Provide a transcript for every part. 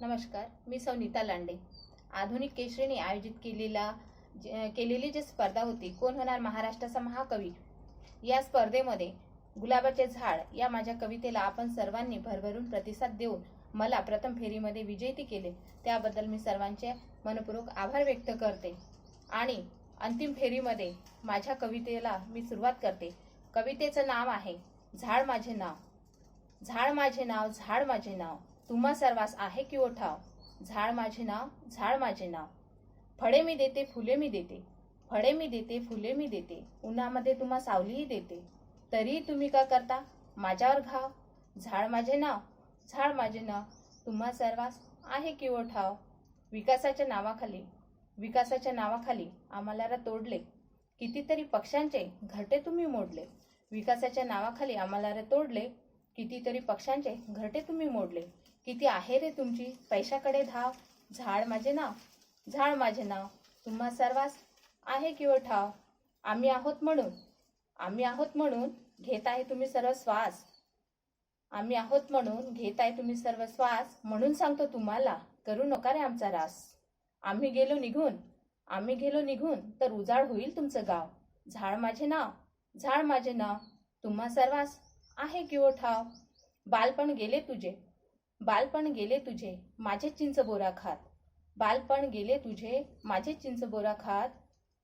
नमस्कार मी सौनीता लांडे. आधुनिक केशरीने आयोजित केलेला केलेली जी स्पर्धा होती कोण होणार महाराष्ट्राचा महाकवी? या स्पर्धेमध्ये गुलाबाचे झाड या माझ्या कवितेला आपण सर्वांनी भरभरून प्रतिसाद देऊन मला प्रथम फेरीमध्ये विजयी केले. त्याबद्दल मी सर्वांचे मनपूर्वक आभार व्यक्त करते. आणि अंतिम फेरीमध्ये माझ्या कवितेला मी सुरुवात करते. कवितेचं नाव आहे झाड माझे नाव. झाड माझे नाव झाड माझे नाव. तुम्हा सर्वांस आहे की ओठाव? झाड माझे नाव झाड माझे नाव. फळे मी देते फुले मी देते. फळे मी देते फुले मी देते. उन्हामध्ये तुम्हा सावलीही देते. तरीही तुम्ही का करता? माझ्यावर घाव. झाड माझे नाव झाड माझे नाव. तुम्हा सर्वांस आहे की ओठाव? विकासाच्या नावाखाली विकासाच्या नावाखाली आम्हाला तोडले कितीतरी पक्ष्यांचे घरटे तुम्ही मोडले. विकासाच्या नावाखाली आम्हाला तोडले कितीतरी पक्ष्यांचे घरटे तुम्ही मोडले. किती आहे रे तुमची? पैशाकडे धाव. झाड माझे नाव. झाड माझे नाव. तुम्हा सर्वांस आहे किंवा ठाव आम्ही आहोत म्हणून. आम्ही आहोत म्हणून घेत आहे तुम्ही सर्व श्वास. आम्ही आहोत म्हणून घेत आहे तुम्ही सर्व श्वास म्हणून सांगतो तुम्हाला. करू नका रे आमचा रास. आम्ही गेलो निघून. आम्ही गेलो निघून तर उजाड होईल तुमचं गाव. झाड माझे नाव. झाड माझे नाव. तुम्हा सर्वांस आहे किंवा ठाव बालपण गेले तुझे. बालपण गेले तुझे माझे चिंच बोरा खात. बालपण गेले तुझे माझे चिंच बोरा खात.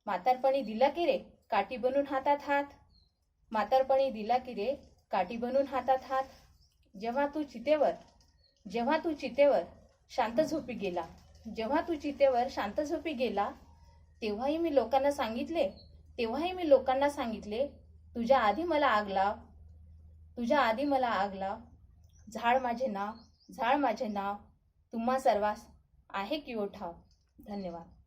म्हातारपणी दिला की रे काठी बनून हातात हात. म्हातारपणी दिला की रे काठी बनून हातात हात. जेव्हा तू चितेवर जेव्हा तू चितेवर शांत झोपी गेला जेव्हा तू चितेवर शांत झोपी गेला तेव्हाही मी लोकांना सांगितले तेव्हाही मी लोकांना सांगितले तुझ्या आधी मला आग लाव. तुझ्या आधी मला आग लाव. झाड माझे नाव. झाड माझे नाव. तुम्हा सर्वांस आहे की ठाव धन्यवाद.